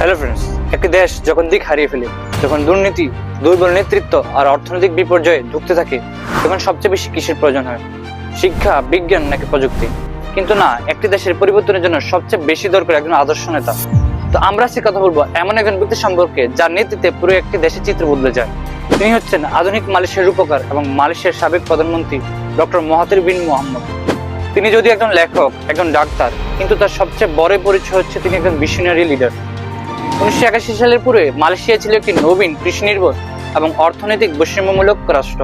Hello friends একটি দেশ যখন দিক হারিয়ে ফেলে, যখন দুর্নীতি, দুর্বল নেতৃত্ব আর অর্থনৈতিক বিপর্যয়ে ঢুকতে থাকে, তখন সবচেয়ে বেশি কিসের প্রয়োজন হয়? শিক্ষা, বিজ্ঞান নাকি প্রযুক্তি? কিন্তু না, একটি দেশের পরিবর্তনের জন্য সবচেয়ে বেশি দরকার একজন আদর্শ নেতা। তো আমরা আজকে কথা বলব এমন একজন ব্যক্তি সম্পর্কে যার নেতৃত্বে পুরো একটি দেশের চিত্র বদলে যায়। তিনি হচ্ছেন আধুনিক মালয়েশিয়ার রূপকার এবং মালয়েশিয়ার সাবেক প্রধানমন্ত্রী ডক্টর মহাতির বিন মোহাম্মদ। তিনি যদি একজন লেখক, একজন ডাক্তার, কিন্তু তার সবচেয়ে বড় পরিচয় হচ্ছে তিনি একজন মিশনারি লিডার উনিশশো একাশি সালের পূর্বে মালয়েশিয়া ছিল একটি নবীন কৃষি নির্ভর এবং অর্থনৈতিক বৈষম্যমূলক রাষ্ট্র,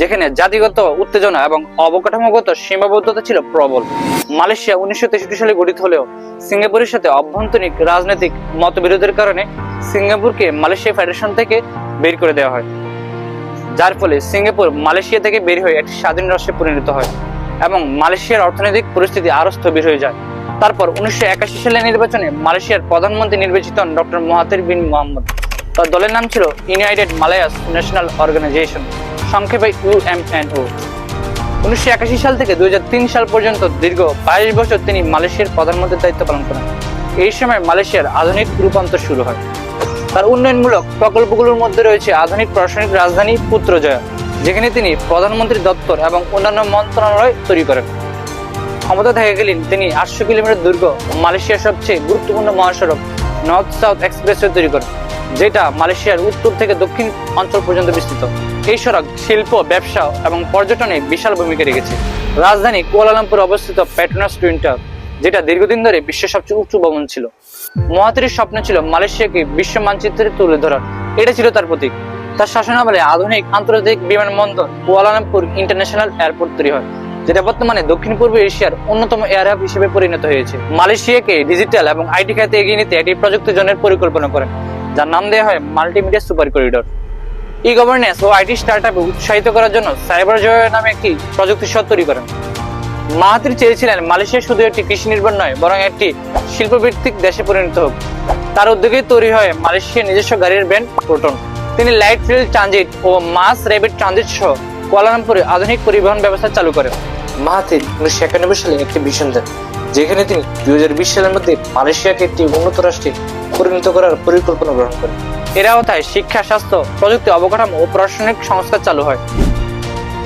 যেখানে জাতিগত উত্তেজনা এবং অবকাঠামোগত সীমাবদ্ধতা ছিল প্রবল। মালয়েশিয়া উনিশশো তেষট্টি সালে গঠিত হলেও সিঙ্গাপুরের সাথে অভ্যন্তরীণ রাজনৈতিক মতবিরোধের কারণে সিঙ্গাপুরকে মালয়েশিয়া ফেডারেশন থেকে বের করে দেওয়া হয়। যার ফলে সিঙ্গাপুর মালয়েশিয়া থেকে বের হয়ে একটি স্বাধীন রাষ্ট্রে পরিণত হয় এবং মালয়েশিয়ার অর্থনৈতিক পরিস্থিতি আরও স্থবির হয়ে যায়। তারপর উনিশশো একাশি সালের নির্বাচনে মালয়েশিয়ার প্রধানমন্ত্রী নির্বাচিত হন ডক্টর মহাতির বিন মোহাম্মদ। তার দলের নাম ছিল ইউনাইটেড মালায়াস ন্যাশনাল অর্গানাইজেশন, সংক্ষেপে ইউএমএনও উনিশশো একাশি সাল থেকে দুই সাল পর্যন্ত দীর্ঘ বাইশ বছর তিনি মালয়েশিয়ার প্রধানমন্ত্রীর দায়িত্ব পালন করেন। এই সময় মালয়েশিয়ার আধুনিক রূপান্তর শুরু হয়। তার উন্নয়নমূলক প্রকল্পগুলোর মধ্যে রয়েছে আধুনিক প্রশাসনিক রাজধানী পুত্রজয়া, যেখানে তিনি প্রধানমন্ত্রী দপ্তর এবং অন্যান্য মন্ত্রণালয় তৈরি করেন। ক্ষমতা থাকাকালীন তিনি আটশো কিলোমিটার দীর্ঘ মালয়েশিয়ার সবচেয়ে গুরুত্বপূর্ণ মহাসড়ক নর্থ সাউথ এক্সপ্রেসওয়ে তৈরি করেন যেটা মালয়েশিয়ার উত্তর থেকে দক্ষিণ অঞ্চল পর্যন্ত বিস্তৃত। এই সড়ক শিল্প, ব্যবসা এবং পর্যটনে বিশাল ভূমিকা রেখেছে। রাজধানী কুয়ালালামপুর অবস্থিত পেট্রোনাস টুইন টাওয়ার যেটা দীর্ঘদিন ধরে বিশ্বের সবচেয়ে উঁচু ভবন ছিল। মহাতির স্বপ্ন ছিল মালয়েশিয়াকে বিশ্ব মানচিত্রে তুলে ধরার। এটা ছিল তার প্রতীক। তার শাসনামলে আধুনিক আন্তর্জাতিক বিমানবন্দর কুয়ালালামপুর ইন্টারন্যাশনাল এয়ারপোর্ট তৈরি হয়। যেটা বর্তমানে দক্ষিণ পূর্ব এশিয়ার অন্যতম এয়ার হাব হিসেবে পরিণত হয়েছে। মালয়েশিয়াকে ডিজিটাল এবং আইটি খাতে এগিয়ে নিতে একটি প্রযুক্তি জোনের পরিকল্পনা করেন, যার নাম দেওয়া হয় multimedia super corridor e governance O IT স্টার্টআপে উৎসাহিত করার জন্য সাইবার জয় নামে একটি প্রযুক্তি সৎ তৈরি করেন। মাহাতির চেয়েছিলেন, মালয়েশিয়া শুধু একটি কৃষি নির্ভর নয়, বরং একটি শিল্পভিত্তিক দেশে পরিণত হোক। তার উদ্যোগেই তৈরি হয় মালয়েশিয়ার নিজস্ব গাড়ির ব্র্যান্ড প্রোটন। তিনি লাইট রেল ট্রানজিট ও মাস র্যাপিড ট্রানজিট সহ কুয়ালালামপুরে আধুনিক পরিবহন ব্যবস্থা চালু করেন। মাহাতির উনিশশো একানব্বই সালে একটি ভিশন দেন, যেখানে তিনি দুই সালের মধ্যে মালয়েশিয়াকে একটি উন্নত রাষ্ট্রে পরিণত করার পরিকল্পনা গ্রহণ করেন। এর আওতায় শিক্ষা, স্বাস্থ্য, প্রযুক্তি অবকাঠামো ও প্রশাসনিক সংস্কার চালু হয়।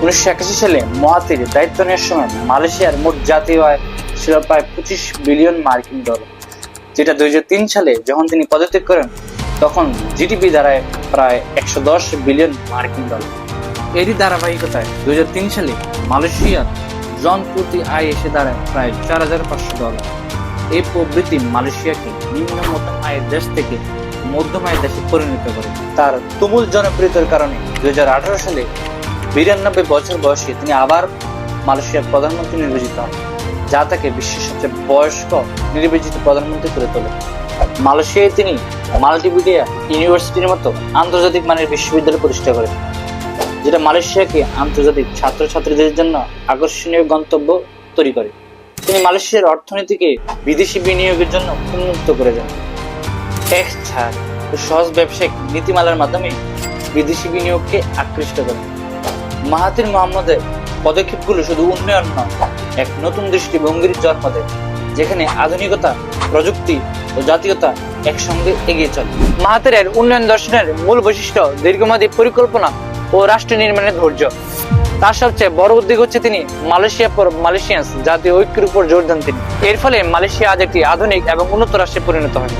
উনিশশো একাশি সালে মহাতির দায়িত্ব নেওয়ার সময় মালয়েশিয়ার মোট জাতীয় আয় ছিল প্রায় পঁচিশ বিলিয়ন মার্কিন ডলার, যেটা দুই হাজার তিন সালে যখন তিনি পদত্যাগ করেন, তখন জিডিপি দাঁড়ায় প্রায় একশো দশ বিলিয়ন মার্কিন ডলার। এরই ধারাবাহিকতায় দুই হাজার তিন সালে মালয়েশিয়ার জন প্রতি আয় এসে দাঁড়ায় প্রায় চার হাজার পাঁচশো ডলার। এই প্রবৃত্তি মালয়েশিয়াকে নিম্ন নিম্নমত আয়ের দেশ থেকে মধ্যম আয়ের দেশে পরিণত করে। তার তুমুল জনপ্রিয়তার কারণে দুই সালে বিরানব্বই বছর বয়সে তিনি আবার মালয়েশিয়ার প্রধানমন্ত্রী নির্বাচিত হন, যা তাকে বিশ্বের সবচেয়ে বয়স্ক নির্বাচিত প্রধানমন্ত্রী করে তোলে। মালয়েশিয়ায় তিনি মাল্টিমিডিয়া ইউনিভার্সিটির মতো আন্তর্জাতিক মানের বিশ্ববিদ্যালয় প্রতিষ্ঠা করেন। যেটা মালয়েশিয়াকে আন্তর্জাতিক ছাত্রছাত্রীদের জন্য আকর্ষণীয় গন্তব্য তৈরি করে। তিনি মালয়েশিয়ার অর্থনীতিকে বিদেশি বিনিয়োগের জন্য উন্মুক্ত করে দেন। ট্যাক্স ছাড় ও সহজ ব্যবসায়িক নীতিমালার মাধ্যমে বিদেশি বিনিয়োগকে আকৃষ্ট করে। মাহাতির মোহাম্মদের পদক্ষেপগুলো শুধু উন্নয়ন নয়, এক নতুন দৃষ্টিভঙ্গির জন্ম দেয়, যেখানে আধুনিকতা, প্রযুক্তি ও জাতীয়তা একসঙ্গে এগিয়ে চলে। মাহাতিরের উন্নয়ন দর্শনের মূল বৈশিষ্ট্য দীর্ঘমেয়াদী পরিকল্পনা ও রাষ্ট্র নির্মাণের ধৈর্য। তার সবচেয়ে বড় উদ্যোগ হচ্ছে তিনি মালয়েশিয়া পর মালয়েশিয়ান্স জাতীয় ঐক্যের উপর জোর দেন তিনি। এর ফলে মালয়েশিয়া আজ একটি আধুনিক এবং উন্নত রাষ্ট্রে পরিণত হয়।